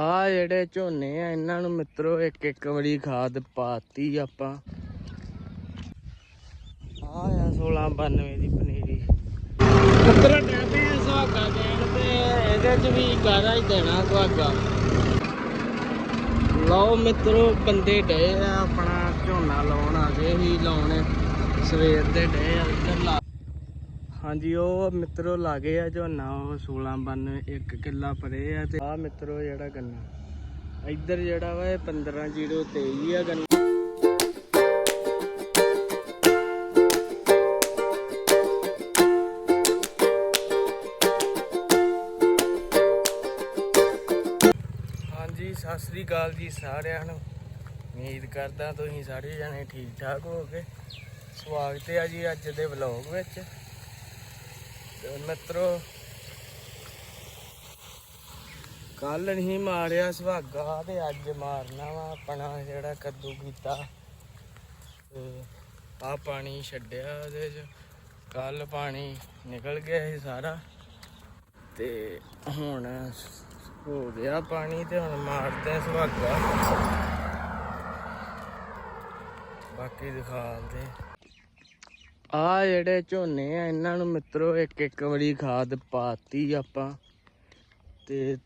ਆ ਜਿਹੜੇ ਝੋਨੇ ਆ, ਇਹਨਾਂ ਨੂੰ ਮਿੱਤਰੋ, ਇੱਕ ਇੱਕ ਵਾਰੀ ਖਾਦ ਪਾਤੀ ਆਪਾਂ। ਆ ਆ 1692 ਦੀ ਪਨੀਰੀ। ਮਿੱਤਰੋ ਡੈਬੇ ਸੁਹਾਗਾ ਦੇਣ ਤੇ ਇਹਦੇ ਚ ਵੀ ਗਾਰਾ ਹੀ ਦੇਣਾ ਸੁਹਾਗਾ ਲਓ ਮਿੱਤਰੋ, ਬੰਦੇ ਡਏ ਆ ਆਪਣਾ ਝੋਨਾ ਲਾਉਣ ਆ ਗਏ ਹੀ ਲਾਉਣ, ਸਵੇਰ ਦੇ ਡੇ ਆ। ਹਾਂਜੀ, ਉਹ ਮਿੱਤਰੋ ਲਾਗੇ ਆ, ਝੋਨਾ ਉਹ 1692 ਇੱਕ ਕਿੱਲਾ ਪਰੇ ਆ ਤੇ ਆ ਮਿੱਤਰੋ ਜਿਹੜਾ ਗੰਨਾ। ਇੱਧਰ ਜਿਹੜਾ ਵਾ ਇਹ 15023 ਆ ਗੰਨਾ। ਹਾਂਜੀ, ਸਤਿ ਸ੍ਰੀ ਅਕਾਲ ਜੀ ਸਾਰਿਆਂ ਨੂੰ। ਉਮੀਦ ਕਰਦਾ ਤੁਸੀਂ ਸਾਰੇ ਜਣੇ ਠੀਕ ਠਾਕ ਹੋਗੇ ਸਵਾਗਤ ਹੈ ਜੀ ਅੱਜ ਦੇ ਵਲੌਗ ਵਿੱਚ। ਮਿੱਤਰੋ ਕੱਲ ਨਹੀਂ ਮਾਰਿਆ ਸੁਹਾਗਾ ਤੇ ਅੱਜ ਮਾਰਨਾ ਵਾ ਆਪਣਾ ਜਿਹੜਾ ਕੱਦੂ ਕੀਤਾ। ਤੇ ਆ ਪਾਣੀ ਛੱਡਿਆ ਉਹਦੇ ਚ। ਕੱਲ ਪਾਣੀ ਨਿਕਲ ਗਿਆ ਸੀ ਸਾਰਾ। ਤੇ ਹੁਣ ਹੋ ਗਿਆ ਪਾਣੀ ਤੇ ਹੁਣ ਮਾਰਦੇ ਸੁਹਾਗਾ। ਬਾਕੀ ਦਿਖਾਉਂਦੇ ਆ ਜਿਹੜੇ ਝੋਨੇ ਆ, ਇਹਨਾਂ ਨੂੰ ਮਿੱਤਰੋ ਇੱਕ ਇੱਕ ਵਾਰੀ ਖਾਦ ਪਾਤੀ ਆਪਾਂ ਤੇ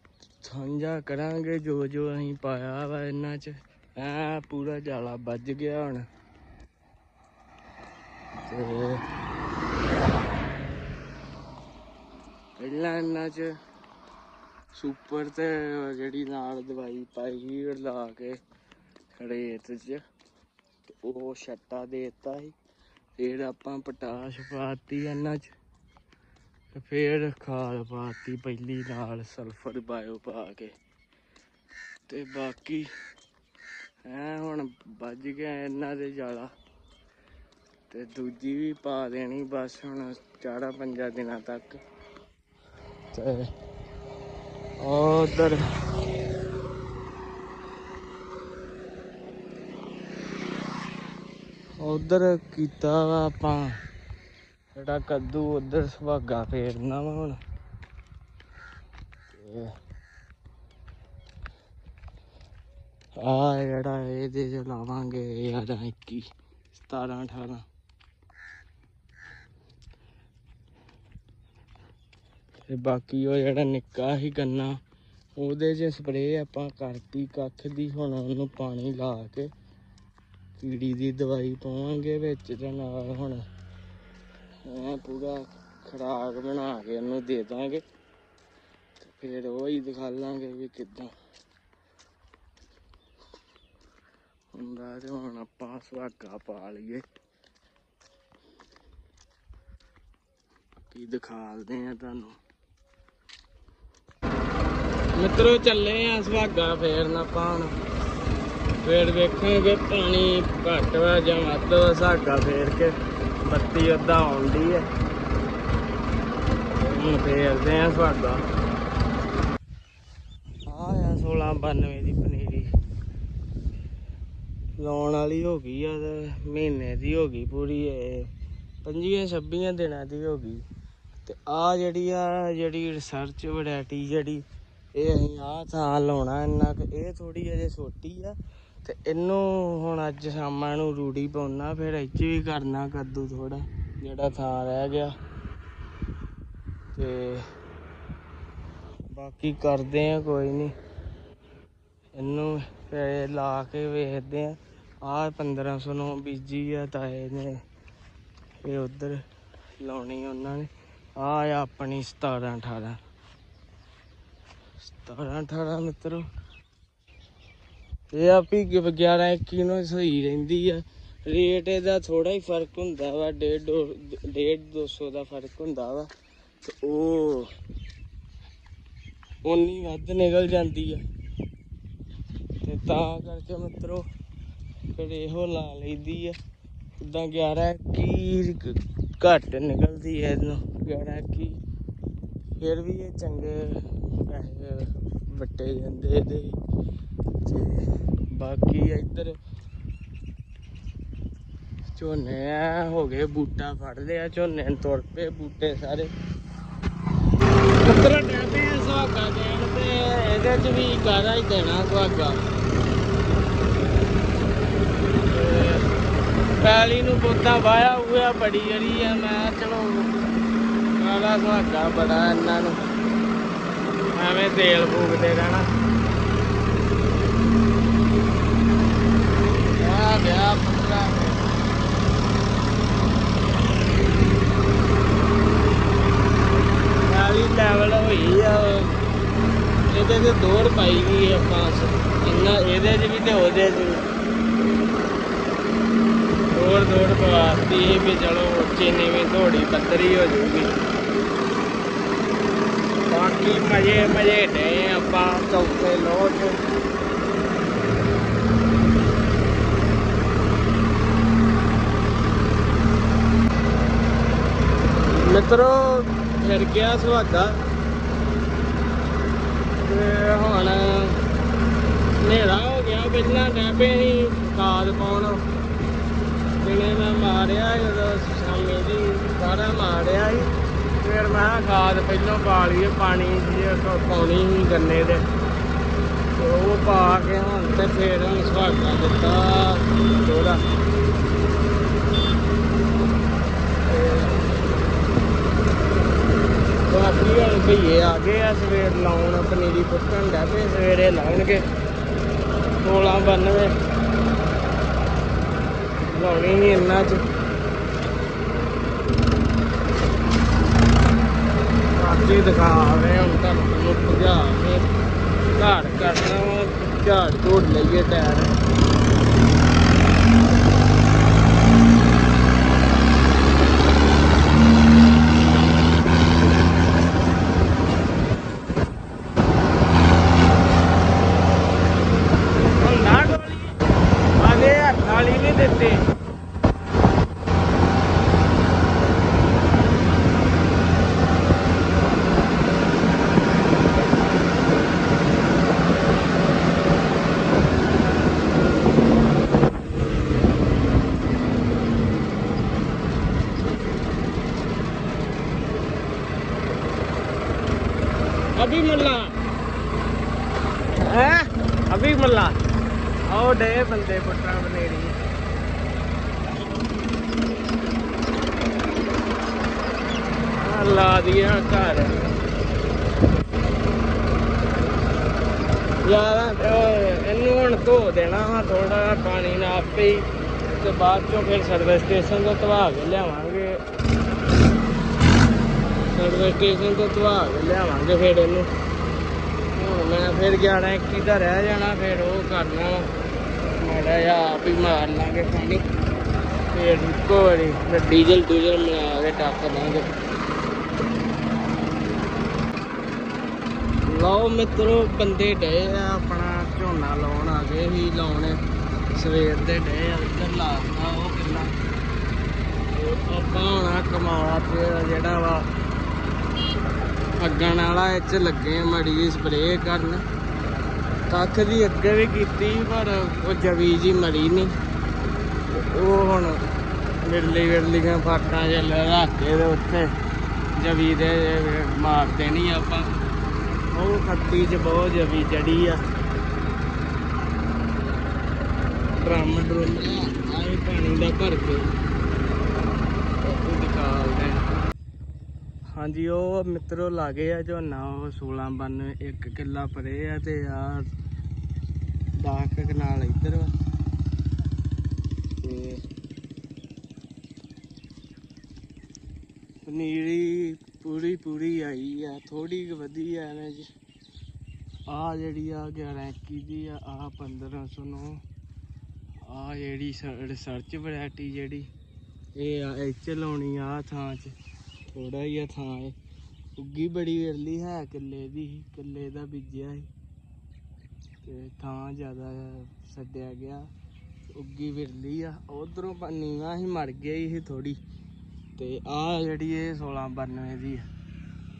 ਸਾਂਝਾ ਕਰਾਂਗੇ ਜੋ ਜੋ ਅਸੀਂ ਪਾਇਆ ਵਾ ਇਹਨਾਂ 'ਚ। ਐ ਪੂਰਾ ਜਾਲਾ ਵੱਜ ਗਿਆ ਹੁਣ। ਤੇ ਪਹਿਲਾਂ ਇਹਨਾਂ 'ਚ ਸੁਪਰ ਤੇ ਜਿਹੜੀ ਨਾਲ ਦਵਾਈ ਪਾਈ ਸੀ, ਉਹ ਲਾ ਕੇ ਰੇਤ 'ਚ ਉਹ ਛੱਟਾ ਦੇਤਾ ਸੀ। ਫਿਰ ਆਪਾਂ ਪਟਾਸ਼ ਪਾਤੀ ਇਹਨਾਂ 'ਚ ਤੇ ਫਿਰ ਖਾਦ ਪਾਤੀ ਪਹਿਲੀ ਨਾਲ ਸਲਫਰ ਬਾਇਓ ਪਾ ਕੇ। ਤੇ ਬਾਕੀ ਐ ਹੁਣ ਵੱਜ ਗਿਆ ਇਹਨਾਂ ਦੇ ਜ਼ਿਆਦਾ ਤੇ ਦੂਜੀ ਵੀ ਪਾ ਦੇਣੀ ਬਸ ਹੁਣ ਚਾਰਾਂ ਪੰਜਾਂ ਦਿਨਾਂ ਤੱਕ। ਤੇ ਉਧਰ ਉਧਰ ਕੀਤਾ ਵਾ ਆਪਾਂ। ਜਿਹੜਾ ਕੱਦੂ ਉਧਰ ਸੁਹਾਗਾ ਫੇਰਨਾ ਵਾ ਹੁਣ। ਆ ਜਿਹੜਾ ਇਹਦੇ ਚ ਲਾਵਾਂਗੇ 11 21 17 18 ਤੇ ਬਾਕੀ ਉਹ ਜਿਹੜਾ ਨਿੱਕਾ ਸੀ ਗੰਨਾ, ਉਹਦੇ 'ਚ ਸਪਰੇਅ ਆਪਾਂ ਕਰਤੀ, ਕੱਖ ਦੀ, ਹੁਣ ਉਹਨੂੰ ਪਾਣੀ ਲਾ ਕੇ। ਕੀੜੀ ਦੀ ਦਵਾਈ ਪਾਵਾਂਗੇ ਵਿੱਚ ਤੇ ਨਾਲ ਹੁਣ ਐ ਪੂਰਾ ਖਰਾਕ ਬਣਾ ਕੇ ਉਹਨੂੰ ਦੇ ਦਾਂਗੇ। ਤੇ ਫਿਰ ਉਹ ਹੀ ਦਿਖਾ ਲਾਂਗੇ ਵੀ ਕਿੱਦਾਂ। ਹੁੰਦਾ ਤੇ ਹੁਣ ਆਪਾਂ ਸੁਹਾਗਾ ਪਾ ਲਈਏ। ਕੀ ਦਿਖਾਲਦੇ ਆ ਤੁਹਾਨੂੰ। ਮਿੱਤਰੋ ਚੱਲੇ ਆ ਸੁਹਾਗਾ ਫੇਰਨ ਆਪਾਂ ਹੁਣ। ਫੇਰ ਵੇਖਾਂਗੇ ਪਾਣੀ ਘੱਟ ਵਾ ਜਾਂ ਵੱਧ ਵਾ ਸੁਹਾਗਾ ਫੇਰ ਕੇ ਬੱਤੀ ਅੱਧਾ ਆਉਂਦੀ ਹੈ ਹੁਣ ਫੇਰਦੇ ਆ ਸੁਹਾਗਾ ਆ ਆ 1692 ਦੀ ਪਨੀਰੀ। ਲਾਉਣ ਵਾਲੀ ਹੋ ਗਈ ਆ ਤੇ ਮਹੀਨੇ ਦੀ ਹੋ ਗਈ ਪੂਰੀ ਇਹ। ਪੰਜੀਆਂ ਛੱਬੀਆਂ ਦਿਨਾਂ ਦੀ ਹੋ ਗਈ। ਤੇ ਆ ਜਿਹੜੀ ਆ, ਜਿਹੜੀ ਰਿਸਰਚ ਵੈਰਾਈਟੀ ਜਿਹੜੀ, ਇਹ ਅਸੀਂ ਆਹ ਥਾਂ ਲਾਉਣਾ ਇੰਨਾ ਕੁ। ਇਹ ਥੋੜੀ ਅਜੇ ਛੋਟੀ ਆ। ਤੇ ਇਹਨੂੰ ਹੁਣ ਅੱਜ ਸ਼ਾਮਾਂ ਨੂੰ ਰੂੜੀ ਪਾਉਣਾ, ਫਿਰ ਇੱਥੇ ਵੀ ਕਰਨਾ ਕੱਦੂ ਥੋੜਾ ਜਿਹੜਾ ਥਾਂ ਰਹਿ ਗਿਆ। ਤੇ ਬਾਕੀ ਕਰਦੇ ਆ, ਕੋਈ ਨਹੀਂ ਇਹਨੂੰ ਫਿਰ ਲਾ ਕੇ ਵੇਖਦੇ ਆ। ਆਹ 1500 ਨੂੰ ਬੀਜੀ ਆ ਤਾਏ ਨੇ। ਇਹ ਉਧਰ ਲਾਉਣੀ ਉਹਨਾਂ ਨੇ। ਆ ਆ ਆਪਣੀ 17 18 17 18 ਮਿੱਤਰੋ। ਇਹ ਆ ਵੀ 11 21 ਨੂੰ ਸਹੀ ਰਹਿੰਦੀ ਆ। ਰੇਟ ਇਹਦਾ ਥੋੜਾ ਹੀ ਫ਼ਰਕ ਹੁੰਦਾ ਵਾ 1.5 1.5 200 ਦਾ ਫ਼ਰਕ ਹੁੰਦਾ ਵਾ। ਤੇ ਉਹ ਉਨੀ ਵੱਧ ਨਿਕਲ ਜਾਂਦੀ ਆ। ਤੇ ਤਾਂ ਕਰਕੇ ਮਿੱਤਰੋ, ਫਿਰ ਇਹੋ ਲਾ ਲਈਦੀ ਆ। ਉਦਾਂ 11 21 ਘੱਟ ਨਿਕਲਦੀ ਐ ਇਹਨੂੰ। 11 21 ਫਿਰ ਵੀ ਇਹ ਚੰਗੇ ਪੈਸੇ ਵੱਟੇ ਜਾਂਦੇ ਇਹਦੇ ਤੇ ਬਾਕੀ ਇੱਧਰ ਝੋਨੇ ਆ, ਹੋ ਗਏ ਬੂਟਾ ਫੜ ਲਿਆ, ਝੋਨੇ ਨੂੰ ਤੁਰ ਪਏ ਬੂਟੇ ਸਾਰੇ। ਮਿੱਤਰ ਡੈਬੇ ਸੁਹਾਗਾ ਦੇਣ ਤੇ ਇਹਦੇ ਚ ਵੀ ਕਾਰਾ ਹੀ ਦੇਣਾ ਸੁਹਾਗਾ। ਪੈਲੀ ਨੂੰ ਪੋਤਾ ਵਾਇਆ ਹੋਇਆ ਬੜੀ ਜਿਹੜੀ ਆ, ਮੈਂ ਕਿਹਾ ਚਲੋ ਕਾਲਾ ਸੁਹਾਗਾ ਬੜਾ ਇਹਨਾਂ ਨੂੰ। ਐਵੇਂ ਤੇਲ ਫੂਕਦੇ ਰਹਿਣਾ। ਆ ਗਿਆ ਪੁੱਤਰਾ ਨਾਲੀ ਲੈਵਲ ਹੋਈ ਆ ਇਹਦੇ ਤੇ ਦੌੜ ਪਾਈ ਗਈ ਆ ਪਾਸ। ਇੰਨਾ ਇਹਦੇ 'ਚ ਵੀ ਤੇ ਉਹਦੇ 'ਚ ਦੌੜ ਦੌੜ ਪਵਾਤੀ ਵੀ ਚਲੋ ਉੱਚੇ ਨੀਵੇਂ ਥੋੜੀ ਪੱਧਰੀ ਹੋ ਜੂਗੀ ਬਾਕੀ ਮਜੇ ਮਜੇ ਨੇ ਆਪਾਂ ਚੌਥੇ ਲੋਹ ਮਿੱਤਰੋ, ਫਿਰ ਗਿਆ ਸੁਹਾਗਾ। ਤੇ ਹੁਣ ਹਨੇਰਾ ਹੋ ਗਿਆ, ਪਹਿਲਾਂ ਡੈਪੇ ਹੀ ਖਾਦ ਪਾਉਣ। ਦਿਨੇ ਮੈਂ ਮਾਰਿਆ ਜਦੋਂ ਸ਼ਾਮੀ ਦੀ ਸਾਰਾ ਮਾਰਿਆ ਸੀ। ਫਿਰ ਮੈਂ ਕਿਹਾ ਖਾਦ ਪਹਿਲਾਂ ਪਾ ਲਈਏ, ਪਾਣੀ ਜੇ ਪਾਉਣੀ ਸੀ ਗੰਨੇ ਦੇ। ਤੇ ਉਹ ਪਾ ਕੇ ਹੁਣ ਤੇ ਫਿਰ ਹੁਣ ਸੁਹਾਗਾ ਦਿੱਤਾ ਥੋੜਾ ਬਾਕੀ ਹੁਣ ਭਈਏ ਆ ਗਏ ਆ, ਸਵੇਰ ਲਾਉਣ ਪਨੀਰੀ ਪੁੱਟਣ ਦਾ ਤੇ ਸਵੇਰੇ ਲਾਉਣਗੇ। 1692 ਲਾਉਣੀ ਨਹੀਂ ਇੰਨਾ ਚ। ਬਾਕੀ ਦਿਖਾ ਰਹੇ ਹੁਣ ਤੁਹਾਨੂੰ ਭਜਾ ਕੇ ਘਾੜ ਕਰਨਾ ਵਾ, ਝਾੜ ਝੂੜ ਲਈਏ ਟਾਇਰ। अभी मल्ला। है? अभी मल्ला। और डे बंदे पुटरा बनेड़ी ला दिया घर इन हूँ धो देना थोड़ा पानी ना आपे ही बाद चो फिर सर्विस स्टेशन तो धवा के लियावे ਧਵਾ ਸਟੇਸ਼ਨ ਤੋਂ ਧਵਾ ਕੇ ਲਿਆਵਾਂਗੇ ਫਿਰ ਇਹਨੂੰ। ਹੁਣ ਮੈਂ ਫਿਰ ਜਾਣਾ, ਇੱਕੀ ਦਾ ਰਹਿ ਜਾਣਾ, ਫਿਰ ਉਹ ਕਰਨਾ। ਵਾ। ਮਾੜਾ ਜਿਹਾ ਆਪ ਹੀ ਮਾਰ ਲਾਂਗੇ ਪਾਣੀ। ਫਿਰ ਇੱਕੋ ਵਾਰੀ ਫਿਰ ਡੀਜ਼ਲ ਡੂਜ਼ਲ ਮਿਲਾ ਕੇ ਟੱਕ ਦਾਂਗੇ। ਲਓ ਮਿੱਤਰੋ, ਬੰਦੇ ਡਏ ਆ ਆਪਣਾ ਝੋਨਾ ਲਾਉਣ ਆ ਗਏ ਸੀ, ਲਾਉਣੇ। ਸਵੇਰ ਦੇ ਡਏ ਆ, ਇੱਧਰ ਲਾਤਾ ਉਹ ਕਿੰਨਾ ਆਪਾਂ ਹੋਣਾ ਕਮਾਲਾ ਤੇ ਜਿਹੜਾ ਵਾ। ਅੱਗਣ ਵਾਲਾ ਇਹ ਚ ਲੱਗੇ ਮੜੀ ਜੀ ਸਪਰੇਅ ਕਰਨ। ਕੱਖ ਦੀ ਅੱਗੇ ਵੀ ਕੀਤੀ, ਪਰ ਉਹ ਜਵੀ ਜੀ ਮਰੀ ਨਹੀਂ। ਉਹ ਹੁਣ ਵਿਰਲੀ ਵਿਰਲੀਆਂ ਫਾਟਾਂ ਜਿਹਾ ਰੱਖ ਕੇ ਤੇ ਉੱਥੇ ਜਵੀ ਦੇ ਮਾਰ ਦੇਣੀ ਆਪਾਂ। ਉਹ ਖੱਤੀ ਚ ਬਹੁਤ ਜਵੀ ਚੜੀ ਆ। ਡਰਮ ਡਰਮ ਆਏ ਪਾਣੀ ਦਾ ਭਰ ਕੇ ਉਹ ਨਿਕਾਲਦੇ ਆ। ਹਾਂਜੀ, ਉਹ ਮਿੱਤਰੋ ਲਾਗੇ ਆ, ਝੋਨਾ, ਉਹ 16 ਬੰਨ, ਇੱਕ ਕਿੱਲਾ ਪਰੇ ਆ ਤੇ ਆ 10 ਕਨਾਲ ਇੱਧਰ ਵਾ। ਤੇ ਪਨੀਰੀ ਪੂਰੀ ਪੂਰੀ ਆਈ ਆ ਥੋੜੀ ਕੁ ਵਧੀ ਆ ਨੇ ਜੀ। ਆ ਜਿਹੜੀ ਆ 11 21 ਦੀ ਆ ਆ 1509 ਆ ਜਿਹੜੀ ਰਿਸਰਚ ਵੈਰਾਈਟੀ ਜਿਹੜੀ, ਇਹ ਆ ਇੱਚ ਲਾਉਣੀ ਆ ਥਾਂ 'ਚ। ਥੋੜਾ ਹੀ ਆ ਥਾਂ ਹੈ ਉੱਗੀ ਬੜੀ ਵਿਰਲੀ ਹੈ ਕਿੱਲੇ ਦੀ ਸੀ, ਕਿੱਲੇ ਦਾ ਬੀਜਿਆ ਸੀ ਤੇ ਥਾਂ ਜ਼ਿਆਦਾ ਛੱਡਿਆ ਗਿਆ। ਉੱਗੀ ਵਿਰਲੀ ਆ। ਉਧਰੋਂ ਨੀਵਾ ਹੀ ਮਰ ਗਿਆ ਸੀ ਥੋੜੀ ਤੇ ਆ ਜਿਹੜੀ ਇਹ 1692 ਦੀ ਆ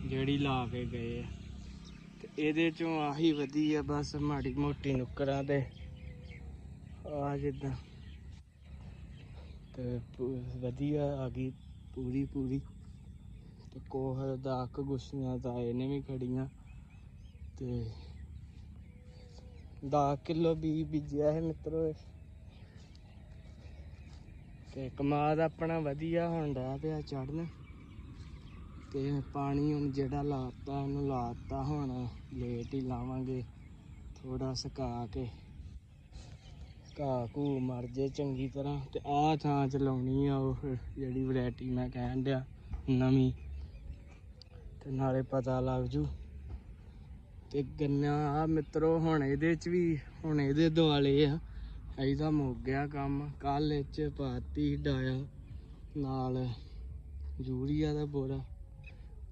ਜਿਹੜੀ ਲਾ ਕੇ ਗਏ ਆ। ਤੇ ਇਹਦੇ ਚੋਂ ਆਹੀ ਵਧੀ ਆ ਬਸ ਮਾੜੀ ਮੋਟੀ ਨੁਕਰਾਂ ਤੇ। ਆ ਜਿੱਦਾਂ। ਤੇ ਵਧੀਆ ਆ ਗਈ ਪੂਰੀ ਪੂਰੀ ਤੇ ਕੋਹ ਦਾ ਅੱਖ ਗੁੱਛੀਆਂ ਤਾਂ ਇਹਨੇ ਵੀ ਖੜੀਆਂ ਤੇ 10 ਕਿਲੋ ਬੀ ਬੀਜਿਆ ਹੈ ਮਿੱਤਰੋ ਇਹ। ਤੇ ਕਮਾਦ ਆਪਣਾ ਵਧੀਆ ਹੁੰਦਾ ਪਿਆ ਚੜਨ ਤੇ ਪਾਣੀ ਹੁਣ ਜਿਹੜਾ ਲਾਤਾ, ਇਹਨੂੰ ਲਾਤਾ ਹੁਣ। ਲੇਟ ਹੀ ਲਾਵਾਂਗੇ ਥੋੜਾ ਸੁਕਾ ਕੇ। ਘਾਹ ਘੂ ਮਰ ਜੇ ਚੰਗੀ ਤਰ੍ਹਾਂ। ਤੇ ਆਹ ਥਾਂ ਚ ਲਾਉਣੀ ਆ ਉਹ ਜਿਹੜੀ ਵੈਰਾਈਟੀ ਮੈਂ ਕਹਿਣ ਡਿਆ, ਨਵੀਂ। ਤੇ ਨਾਲੇ ਪਤਾ ਲੱਗ ਜੂ। ਤੇ ਗੰਨਾ ਆ ਮਿੱਤਰੋ, ਹੁਣ ਇਹਦੇ ਚ ਵੀ, ਹੁਣ ਇਹਦੇ ਦੁਆਲੇ ਆ। ਇਹਦਾ ਮੁੱਕ ਗਿਆ ਕੰਮ। ਕੱਲ ਇਹ ਚ ਪਾਤੀ ਡਾਇਆ। ਨਾਲ ਯੂਰੀਆ ਦਾ ਬੋਰਾ।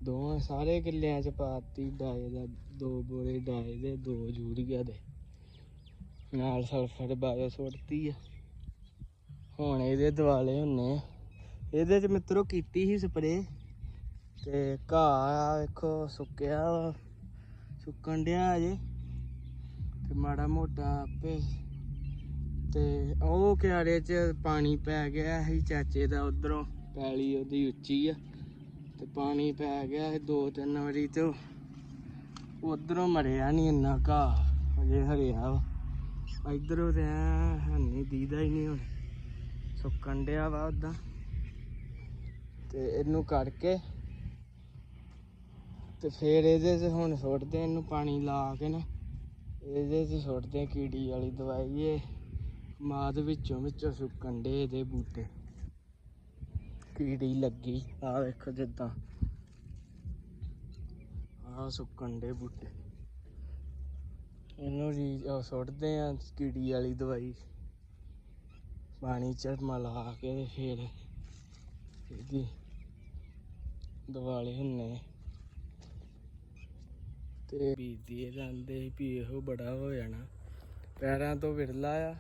ਦੋਵਾਂ, ਸਾਰੇ ਕਿੱਲਿਆਂ ਚ ਪਾਤੀ ਡਾਏ ਦਾ। ਦੋ ਬੋਰੇ ਡਾਏ ਦੇ, ਦੋ ਯੂਰੀਆ ਦੇ। ਨਾਲ ਸਲਫਰ ਬਾਇਓ ਸੁੱਟਤੀ ਆ। ਹੁਣ ਇਹਦੇ ਦਿਵਾਲੇ ਹੁੰਨੇ ਆ। ਇਹਦੇ ਚ ਮਿੱਤਰੋ ਕੀਤੀ ਸੀ ਸਪਰੇ ਤੇ ਘਾਹ ਵੇਖੋ, ਸੁੱਕਿਆ ਵਾ। ਸੁੱਕਣ ਡਿਆ ਅਜੇ। ਤੇ ਮਾੜਾ ਮੋਟਾ ਆਪੇ। ਤੇ ਉਹ ਕਿਆਰੇ ਚ ਪਾਣੀ ਪੈ ਗਿਆ ਸੀ ਚਾਚੇ ਦਾ ਉਧਰੋਂ। ਪੈਲੀ ਉਹਦੀ ਉੱਚੀ ਆ। ਤੇ ਪਾਣੀ ਪੈ ਗਿਆ ਸੀ ਦੋ ਤਿੰਨ ਵਾਰੀ ਤੇ ਉਧਰੋਂ ਮਰਿਆ ਨਹੀਂ ਇੰਨਾ ਘਾਹ। ਅਜੇ ਹਰਿਆ ਵਾ। ਇਧਰੋਂ ਤੇ ਐ ਨਹੀਂ ਦੀਦਾ ਹੀ ਨਹੀਂ ਹੁਣ। ਸੁੱਕਣ ਡਿਆ ਵਾ ਉਦਾਂ ਤੇ ਇਹਨੂੰ ਕਰਕੇ ਤੇ ਫਿਰ ਇਹਦੇ 'ਚ ਹੁਣ ਸੁੱਟਦੇ ਇਹਨੂੰ ਪਾਣੀ ਲਾ ਕੇ ਨਾ। ਇਹਦੇ 'ਚ ਸੁੱਟਦੇ ਕੀੜੀ ਵਾਲੀ ਦਵਾਈ ਇਹ। ਮਾਦ ਵਿੱਚੋਂ ਵਿੱਚੋਂ ਸੁੱਕਣ ਡੇ ਇਹਦੇ ਬੂਟੇ। ਕੀੜੀ ਲੱਗੀ। ਆ ਵੇਖੋ ਜਿੱਦਾਂ। ਆ ਸੁੱਕਣ ਡੇ ਬੂਟੇ। ਇਹਨੂੰ ਜੀ ਸੁੱਟਦੇ ਆ ਕੀੜੀ ਵਾਲੀ ਦਵਾਈ। ਪਾਣੀ ਚ ਮਿਲਾ ਕੇ ਫਿਰ ਇਹਦੀ ਦਵਾਲੇ ਹੁੰਨੇ ਤੇ ਬੀਜਦੇ ਜਾਂਦੇ ਵੀ ਇਹੋ ਬੜਾ ਹੋ ਜਾਣਾ। ਪੈਰਾਂ ਤੋਂ ਵਿਰਲਾ ਆ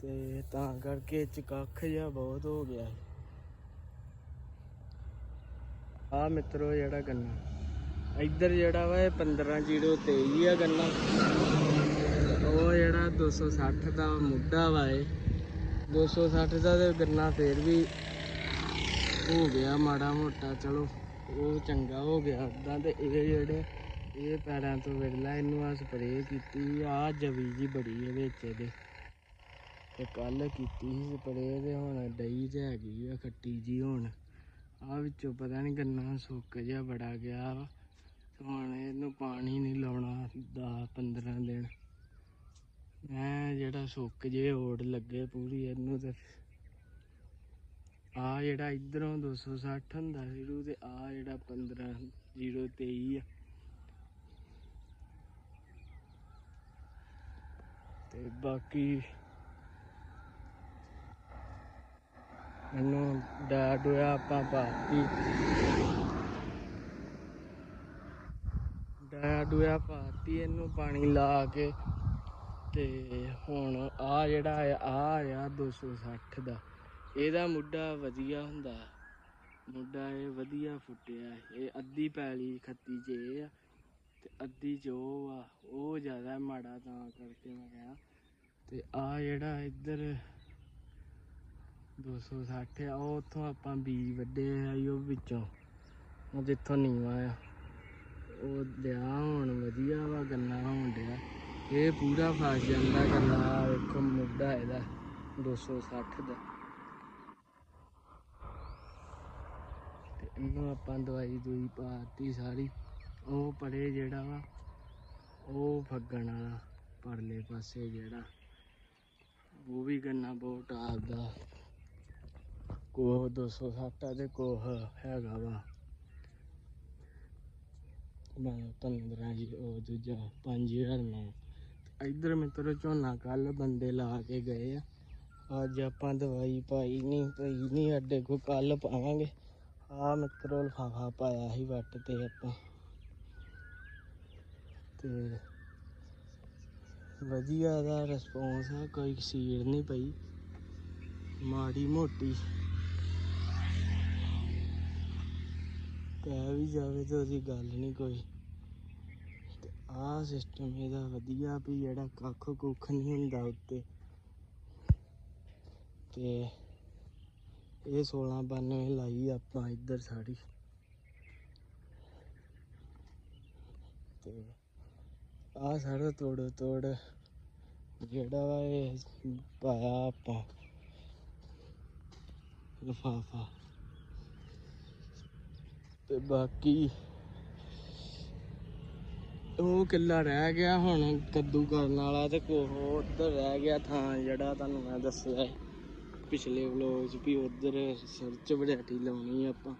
ਤੇ ਤਾਂ ਕਰਕੇ ਇਹ ਕੱਖ ਜਿਹਾ ਬਹੁਤ ਹੋ ਗਿਆ ਆ ਮਿੱਤਰੋ ਜਿਹੜਾ ਗੰਨਾ, ਇੱਧਰ ਜਿਹੜਾ ਵਾ ਇਹ 15023 ਆ ਗੰਨਾ। ਉਹ ਜਿਹੜਾ 260 ਦਾ ਮੁੱਢਾ ਵਾ ਇਹ। 260 ਦਾ ਤੇ ਗੰਨਾ ਫੇਰ ਵੀ ਹੋ ਗਿਆ ਮਾੜਾ ਮੋਟਾ, ਚਲੋ, ਉਹ ਚੰਗਾ ਹੋ ਗਿਆ। ਉਦਾਂ ਤੇ ਇਹ ਜਿਹੜੇ ਇਹ ਪੈਰਾਂ ਤੋਂ ਵਿਰਲਾ ਇਹਨੂੰ ਆ ਸਪਰੇਅ ਕੀਤੀ ਆ ਜਵੀ ਜੀ ਬੜੀ ਇਹ ਵਿੱਚ ਇਹਦੇ। ਤੇ ਕੱਲ ਕੀਤੀ ਸੀ ਸਪਰੇਅ ਤੇ ਹੁਣ ਡਈ ਤੇ ਹੈਗੀ ਆ ਖੱਟੀ ਜੀ ਹੁਣ। ਆ ਵਿੱਚੋਂ ਪਤਾ ਨਹੀਂ ਗੰਨਾ ਸੁੱਕ ਜਿਹਾ ਬੜਾ ਗਿਆ ਵਾ। ਹੁਣ ਇਹਨੂੰ ਪਾਣੀ ਨਹੀਂ ਲਾਉਣਾ 10 15 ਦਿਨ। ਮੈਂ ਜਿਹੜਾ ਸੁੱਕ ਜੇ ਓੜ ਲੱਗੇ ਪੂਰੀ ਇਹਨੂੰ ਤੇ। ਆ ਜਿਹੜਾ ਇਧਰੋਂ 260 ਹੁੰਦਾ ਸ਼ੁਰੂ ਤੇ ਆ ਜਿਹੜਾ 15 023 ਆ। ਤੇ ਬਾਕੀ ਇਹਨੂੰ ਡਾ ਡੋਇਆ ਆਪਾਂ ਪਾਤੀ। ਡਾ ਡੋਇਆ ਪਾਤੀ, ਇਹਨੂੰ ਪਾਣੀ ਲਾ ਕੇ ਤੇ ਹੁਣ ਆ ਜਿਹੜਾ ਆ ਆ ਆ 260 ਦਾ। ਇਹਦਾ ਮੁੱਢਾ ਵਧੀਆ ਹੁੰਦਾ। ਮੁੱਢਾ ਇਹ ਵਧੀਆ ਫੁੱਟਿਆ। ਇਹ ਅੱਧੀ ਪੈਲੀ ਖੱਤੀ ਚ ਇਹ ਆ ਤੇ ਅੱਧੀ ਜੋ ਆ, ਉਹ ਜ਼ਿਆਦਾ ਮਾੜਾ ਤਾਂ ਕਰਕੇ ਮੈਂ ਕਿਹਾ। ਤੇ ਆ ਜਿਹੜਾ ਇੱਧਰ 260 ਆ, ਉਹ ਉੱਥੋਂ ਆਪਾਂ ਬੀਜ ਵੱਡੇ ਆ ਉਹ ਵਿੱਚੋਂ। ਉਹ ਜਿੱਥੋਂ ਨੀਵਾ ਆ। ਉਹ ਦਿਆ ਹੁਣ ਵਧੀਆ ਵਾ, ਗੰਨਾ ਹੋਣ ਡਿਆ। ਇਹ ਪੂਰਾ ਫਸ ਜਾਂਦਾ ਗੰਨਾ ਆਹ ਵੇਖੋ ਮੁੱਢਾ ਇਹਦਾ 260 ਦਾ। ਤੇ ਇਹਨੂੰ ਆਪਾਂ ਦਵਾਈ ਦੂਈ ਪਾਤੀ ਸਾਰੀ। ਉਹ ਪਰੇ ਜਿਹੜਾ ਵਾ ਉਹ ਫੱਗਣ ਵਾਲਾ ਪਰਲੇ ਪਾਸੇ ਜਿਹੜਾ, ਉਹ ਵੀ ਗੰਨਾ ਬਹੁਤ ਆਪਦਾ। ਕੋਹ 260 ਆ ਕੋਹ ਹੈਗਾ ਵਾ। ਮੈਂ 15 ਜੀ ਉਹ ਦੂਜਾ 5000 ਮੈਂ। ਇੱਧਰ ਮਿੱਤਰ, ਝੋਨਾ ਕੱਲ ਬੰਦੇ ਲਾ ਕੇ ਗਏ ਆ। ਅੱਜ ਆਪਾਂ ਦਵਾਈ ਪਾਈ ਨਹੀਂ ਪਈ ਨਹੀਂ ਅੱਡੇ ਕੋ ਕੱਲ ਪਾਵਾਂਗੇ। ਆ ਮਿੱਤਰੋ, ਲਫਾਫਾ ਪਾਇਆ ਸੀ ਵੱਟ ਤੇ ਆਪਾਂ। ਤੇ ਵਧੀਆ ਦਾ ਰਿਸਪੌਂਸ ਆ, ਕੋਈ ਸੀੜ ਨਹੀਂ ਪਈ। ਮਾੜੀ ਮੋਟੀ। ਪੈ ਵੀ ਜਾਵੇ ਤਾਂ ਉਹਦੀ ਗੱਲ ਨਹੀਂ ਕੋਈ। ਆ ਸਿਸਟਮ ਇਹਦਾ ਵਧੀਆ ਵੀ ਜਿਹੜਾ ਕੱਖ ਕੁੱਖ ਨਹੀਂ ਹੁੰਦਾ ਉੱਤੇ। ਤੇ ਇਹ 1692 ਲਾਈ ਆਪਾਂ ਇੱਧਰ ਸਾੜੀ ਤੇ ਆ ਸਾਰਾ ਤੋੜ ਤੋੜ ਜਿਹੜਾ ਵਾ ਇਹ ਪਾਇਆ ਆਪਾਂ। ਲਫਾਫਾ। ਤੇ ਬਾਕੀ ਉਹ ਕਿੱਲਾ ਰਹਿ ਗਿਆ ਹੁਣ ਕੱਦੂ ਕਰਨ ਵਾਲਾ ਤੇ ਕੋਹ ਉਧਰ ਰਹਿ ਗਿਆ ਥਾਂ ਜਿਹੜਾ ਤੁਹਾਨੂੰ ਮੈਂ ਦੱਸਿਆ ਪਿਛਲੇ ਵਲੋਗ 'ਚ ਵੀ ਉਧਰ ਸਰਚ ਵੜਿਆਟੀ ਲਾਉਣੀ ਆਪਾਂ।